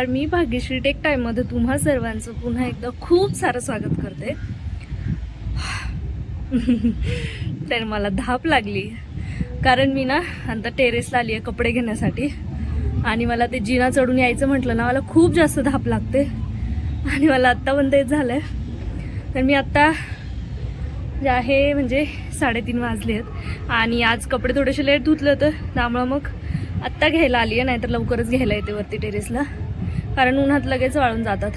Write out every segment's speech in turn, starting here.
नमस्कार मी भाग्यश्री टेक टाईममध्ये तुम्हा सर्वांचं पुन्हा एकदा खूप सारं स्वागत करते. तर मला धाप लागली. कारण मी ना आता टेरेसला आली आहे कपडे घेण्यासाठी. आणि मला ते जिना चढून यायचं म्हटलं ना मला खूप जास्त धाप लागते. आणि मला आत्ता पण तेच झालं आहे तर मी आत्ता जे आहे म्हणजे साडेतीन वाजले आहेत. आणि आज कपडे थोडेसे लेट धुतले होतं. त्यामुळं मग आत्ता घ्यायला आली आहे नाहीतर लवकरच घ्यायला येते वरती टेरेसला कारण उन्हात लगेच वाळून जातात.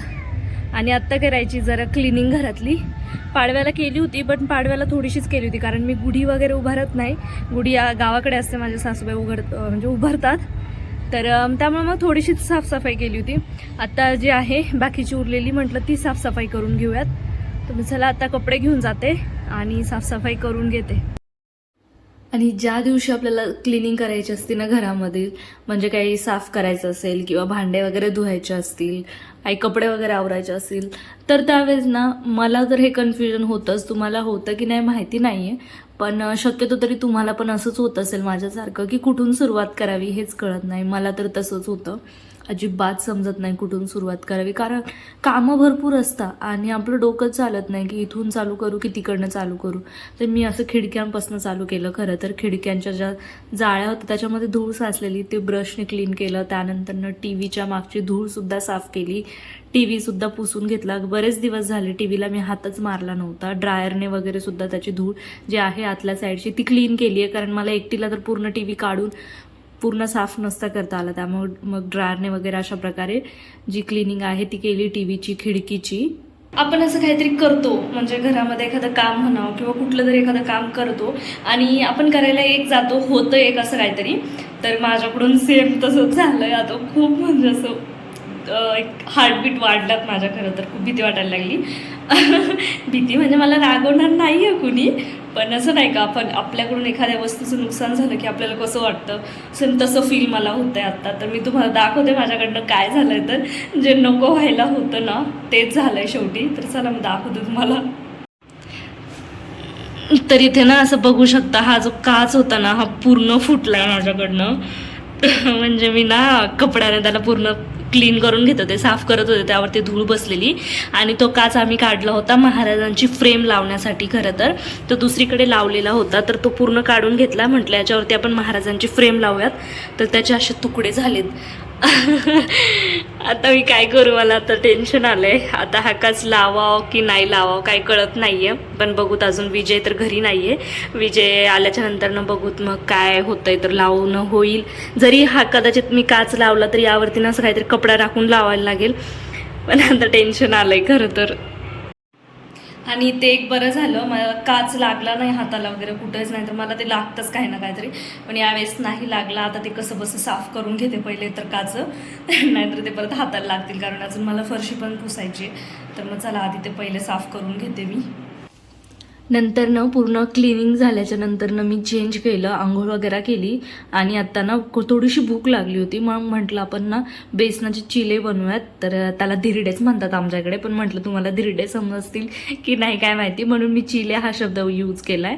आणि आत्ता करायची जरा क्लिनिंग घरातली. पाडव्याला केली होती पण पाडव्याला थोडीशीच केली होती कारण मी गुढी वगैरे उभारत नाही. गुढी या गावाकडे असते माझे सासूबाई उघड म्हणजे उभारतात. तर त्यामुळे मग थोडीशीच साफसफाई केली होती. आत्ता जी आहे बाकीची उरलेली म्हटलं ती साफसफाई करून घेऊयात. तर मी चला आता कपडे घेऊन जाते आणि साफसफाई करून घेते. आणि ज्या दिवशी आपल्याला क्लिनिंग करायची असते ना घरामध्ये म्हणजे काही साफ करायचं असेल किंवा भांडे वगैरे धुवायचे असतील काही कपडे वगैरे आवरायचे असतील तर त्यावेळेस ना मला तर हे कन्फ्युजन होतंच. तुम्हाला होतं की नाही माहिती नाही आहे पण शक्यतो तरी तुम्हाला पण असंच होत असेल माझ्यासारखं की कुठून सुरुवात करावी हेच कळत नाही. मला तर तसंच होतं. अजिबात समजत नाही कुठून सुरुवात करावी. कारण कामं भरपूर असतात आणि आपलं डोकं चालत नाही की इथून चालू करू की तिकडनं चालू करू. तर मी असं खिडक्यांपासून चालू केलं खरं तर. खिडक्यांच्या ज्या जाळ्या होत्या त्याच्यामध्ये धूळ साचलेली ते ब्रशने क्लीन केलं. त्यानंतरनं टी व्हीच्या मागची धूळसुद्धा साफ केली. टी व्हीसुद्धा पुसून घेतला. बरेच दिवस झाले टी व्हीला मी हातच मारला नव्हता. ड्रायरने वगैरे सुद्धा त्याची धूळ जी आहे आतल्या साईडची ती क्लीन केली आहे कारण मला एकटीला तर पूर्ण टी व्ही काढून पूर्ण साफ नसता करता आला. त्यामुळे मग ड्रायरने वगैरे अशा प्रकारे जी क्लिनिंग आहे ती केली टी व्हीची खिडकीची. आपण असं काहीतरी करतो म्हणजे घरामध्ये एखादं काम म्हणावं किंवा कुठलं तरी एखादं काम करतो आणि आपण करायला एक जातो होतं एक असं काहीतरी. तर माझ्याकडून सेम तसंच झालंय. आता खूप म्हणजे असं एक हार्टबीट वाढल्यात माझ्या खरं तर. खूप भीती वाटायला लागली. भीती म्हणजे मला रागवणार नाही आहे कुणी पण असं नाही का आपण आपल्याकडून एखाद्या वस्तूचं नुकसान झालं की आपल्याला कसं वाटतं? सेम तसं फील मला होतं आहे आत्ता. तर मी तुम्हाला दाखवते माझ्याकडनं काय झालं आहे तर. जे नको व्हायला होतं ना तेच झालं आहे शेवटी. तर चला मी दाखवते तुम्हाला. तर इथे ना असं बघू शकता हा जो काच होता ना हा पूर्ण फुटला आहे माझ्याकडनं. म्हणजे मी ना कपड्याने त्याला पूर्ण क्लीन करून घेत होते साफ करत होते. त्यावरती धूळ बसलेली. आणि तो काच आम्ही काढला होता. महाराजांची फ्रेम लावण्यासाठी खरं तर. तो दुसरीकडे लावलेला होता. तर तो पूर्ण काढून घेतला. म्हटलं याच्यावरती आपण महाराजांची फ्रेम लावूयात. तर त्याचे असे तुकडे झालेत. आता मी काय करू मला आता टेन्शन आलं आहे आता हा काच लावाव की नाही लावाव काही कळत नाही आहे पण बघूत अजून विजय तर घरी नाहीये. विजय आल्याच्या नंतरनं बघूत मग काय होतंय तर लावणं होईल. जरी हा कदाचित मी काच लावला तर यावरती ना असं काहीतरी कपडा राखून लावायला लागेल. पण आता टेन्शन आलं आहे खरं तर. आणि ते एक बरं झालं. मला काच लागला नाही हाताला वगैरे कुठंच नाही तर मला ते लागतंच काही ना काहीतरी. पण यावेळेस नाही लागला. आता ते कसं बसं साफ करून घेते पहिले तर काचं. नाहीतर ते परत हाताला लागतील. कारण अजून मला फरशी पण पुसायची आहे. तर मग चला आधी ते पहिले साफ करून घेते मी. नंतर ना पूर्ण क्लिनिंग झाल्याच्या नंतरनं मी चेंज केलं आंघोळ वगैरे केली आणि आता ना थोडीशी भूक लागली होती. मग म्हटलं आपण ना बेसनाचे चिले बनवूयात. तर त्याला धिरडेच म्हणतात आमच्याकडे. पण म्हटलं तुम्हाला धिरडे समजतील की नाही काय माहिती. म्हणून मी चिले हा शब्द यूज केला आहे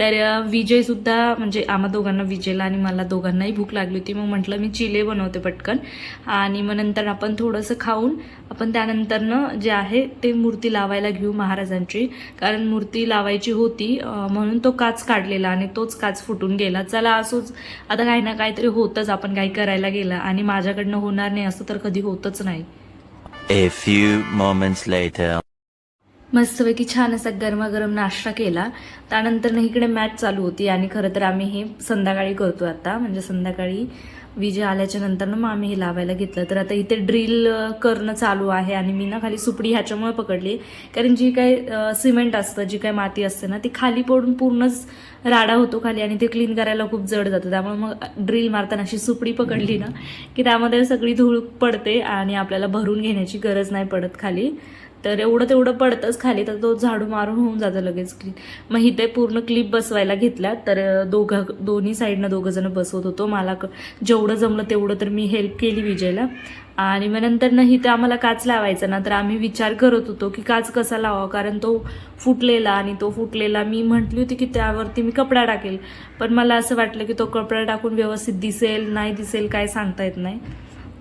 तर विजय विजयसुद्धा म्हणजे आम्हा दोघांना विजयला आणि मला दोघांनाही भूक लागली होती. मग म्हटलं मी चिले बनवते पटकन. आणि मग नंतर आपण थोडंसं खाऊन आपण त्यानंतरनं जे आहे ते मूर्ती लावायला घेऊ महाराजांची. कारण मूर्ती लावायची होती म्हणून तो काच काढलेला आणि तोच काच फुटून गेला. चला असोच आता काही ना काहीतरी होतंच आपण काही करायला गेला. आणि माझ्याकडनं होणार नाही असं तर कधी होतच नाही. A few moments later. मस्तपैकी छान असा गरमागरम नाश्ता केला. त्यानंतर इकडे मॅच चालू होती आणि खरं तर आम्ही हे संध्याकाळी करतो आता. म्हणजे संध्याकाळी विजय आल्याच्यानंतर मग आम्ही हे लावायला घेतलं. तर आता इथे ड्रिल करणं चालू आहे आणि मी ना खाली सुपडी ह्याच्यामुळे पकडली. कारण जी काय सिमेंट असतं जी काय माती असते ना ती खाली पडून पूर्णच राडा होतो खाली आणि ते क्लीन करायला खूप जड जातं. त्यामुळे मग ड्रिल मारताना अशी सुपडी पकडली ना की त्यामध्ये सगळी धूळ पडते आणि आपल्याला भरून घेण्याची गरज नाही पडत खाली. तर एवढं तेवढं पडतंच खाली तर तो झाडू मारून होऊन जातं लगेच क्लीन मग इथे पूर्ण क्लिप बसवायला घेतल्या तर दोघं दोन्ही साईडनं दोघं जण बसवत होतो. मला क- जेवढं जमलं तेवढं तर मी हेल्प केली विजयला. आणि मग नंतर ना इथे आम्हाला काच लावायचा ना तर आम्ही विचार करत होतो की काच कसा लावा कारण तो फुटलेला आणि तो फुटलेला मी म्हटली होती की त्यावरती मी कपडा टाकेल. पण मला असं वाटलं की तो कपडा टाकून व्यवस्थित दिसेल नाही दिसेल काय सांगता येत नाही.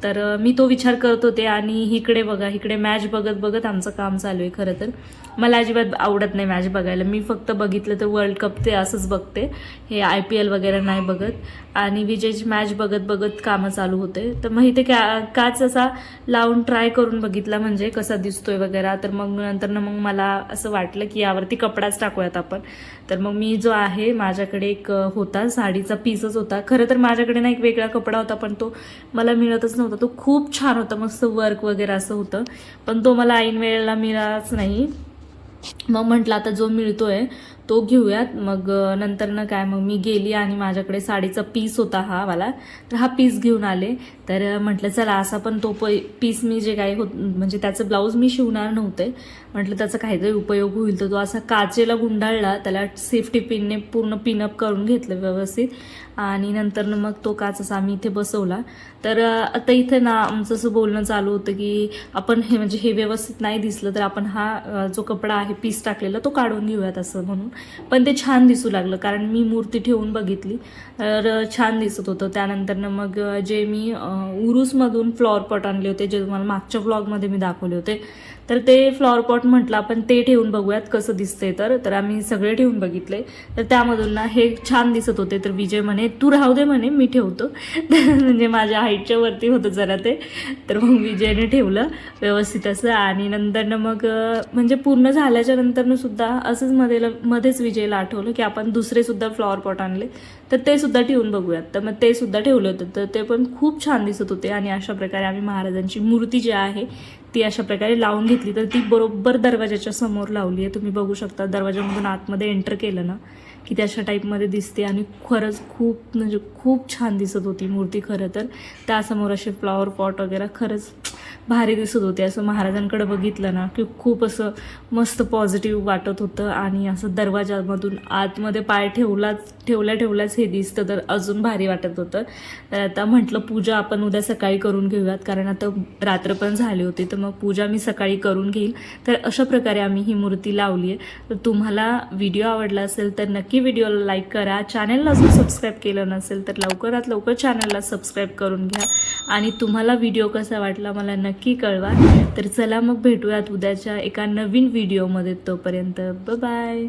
तर मी तो विचार करत होते आणि इकडे बघा इकडे मॅच बघत बघत आमचं काम चालू आहे खरं तर. मला अजिबात आवडत नाही मॅच बघायला. मी फक्त बघितलं तर वर्ल्ड कप ते असंच बघते. हे आय पी एल वगैरे नाही बघत. आणि विजयची मॅच बघत बघत कामं चालू होते. तर मग इथे का काच असा लावून ट्राय करून बघितला म्हणजे कसा दिसतोय वगैरे. तर मग नंतर ना मग मला असं वाटलं की यावरती कपडाच टाकूयात आपण. तर मग मी जो आहे माझ्याकडे एक होता. साडीचा पीसच होता. खरं तर माझ्याकडे ना एक वेगळा कपडा होता पण तो मला मिळतच नव्हता. तो खूप छान होता. मस्त वर्क वगैरे असं होतं. पण तो मला ऐन वेळेला मिळालाच नाही. मग म्हटलं आता जो मिळतोय तो घेऊयात. मग नंतरनं नंतर ना काय मग मी गेली आणि माझ्याकडे साडीचा पीस होता हा वाला. तर हा पीस घेऊन आले. तर म्हटलं चला असा पण तो प पीस मी जे काही होत म्हणजे त्याचं ब्लाऊज मी शिवणार नव्हते. म्हटलं त्याचा काहीतरी उपयोग होईल. तर तो असा काचेला गुंडाळला. त्याला सेफ्टी पिनने पूर्ण पिनअप करून घेतलं व्यवस्थित. आणि नंतर मग तो काच असा आम्ही इथे बसवला. तर आता इथे ना आमचं असं बोलणं चालू होतं की आपण हे म्हणजे हे व्यवस्थित नाही दिसलं तर आपण हा जो कपडा आहे पीस टाकलेला तो काढून घेऊयात असं म्हणून. पण ते छान दिसू लागलं कारण मी मूर्ती ठेवून बघितली. तर छान दिसत होतं. त्यानंतरनं मग जे मी उरूसमधून फ्लॉवर पॉट आणले होते जे तुम्हाला मागच्या व्लॉगमध्ये मी दाखवले होते तर ते फ्लॉवर पॉट म्हटलं आपण ते ठेवून बघूयात कसं दिसतंय तर. तर आम्ही सगळे ठेवून बघितले. तर त्यामधून ना हे छान दिसत होते. तर विजय म्हणे तू राहू दे म्हणे मी ठेवतो. म्हणजे माझ्या हाईटच्या वरती होतं जरा ते. तर मग विजयने ठेवलं व्यवस्थित असं. आणि नंतरनं मग म्हणजे पूर्ण झाल्याच्या नंतरनं सुद्धा असंच मध्ये मध्येच विजयला आठवलं की आपण दुसरे सुद्धा फ्लॉवर पॉट आणले. तर ते सुद्धा ठेवून बघूयात. तर मग ते सुद्धा ठेवलं होतं. तर ते पण खूप छान दिसत होते आणि अशा प्रकारे आम्ही महाराजांची मूर्ती जी आहे ती अशा प्रकारे लावून घेतली. तर ती बरोबर दरवाजाच्या समोर लावली आहे. तुम्ही बघू शकता दरवाजामधून आतमध्ये एंटर केलं ना की ती अशा टाईपमध्ये दिसते आणि खरंच खूप म्हणजे खूप छान दिसत होती मूर्ती खरं तर. त्यासमोर असे फ्लॉवर पॉट वगैरे खरंच भारी दिसत होते. असं महाराजांकडे बघितलं ना की खूप असं मस्त पॉझिटिव्ह वाटत होतं आणि असं दरवाजामधून आतमध्ये पाय ठेवलाच ठेवल्या ठेवल्याच हे दिसतं तर अजून भारी वाटत होतं. तर आता म्हटलं पूजा आपण उद्या सकाळी करून घेऊयात कारण आता रात्र पण झाली होती तर मग पूजा मी सकाळी करून घेईल. तर अशा प्रकारे आम्ही ही मूर्ती लावली आहे. तर तुम्हाला व्हिडिओ आवडला असेल तर नक्की व्हिडिओला लाईक करा. चॅनलला अजून सबस्क्राईब केलं नसेल तर लवकरात लवकर चॅनलला सबस्क्राईब करून घ्या. आणि तुम्हाला व्हिडिओ कसा वाटला मला नक्की नक्की कळवा. तर चला मग भेटूयात उद्याच्या एका नवीन व्हिडिओमध्ये तोपर्यंत. बाय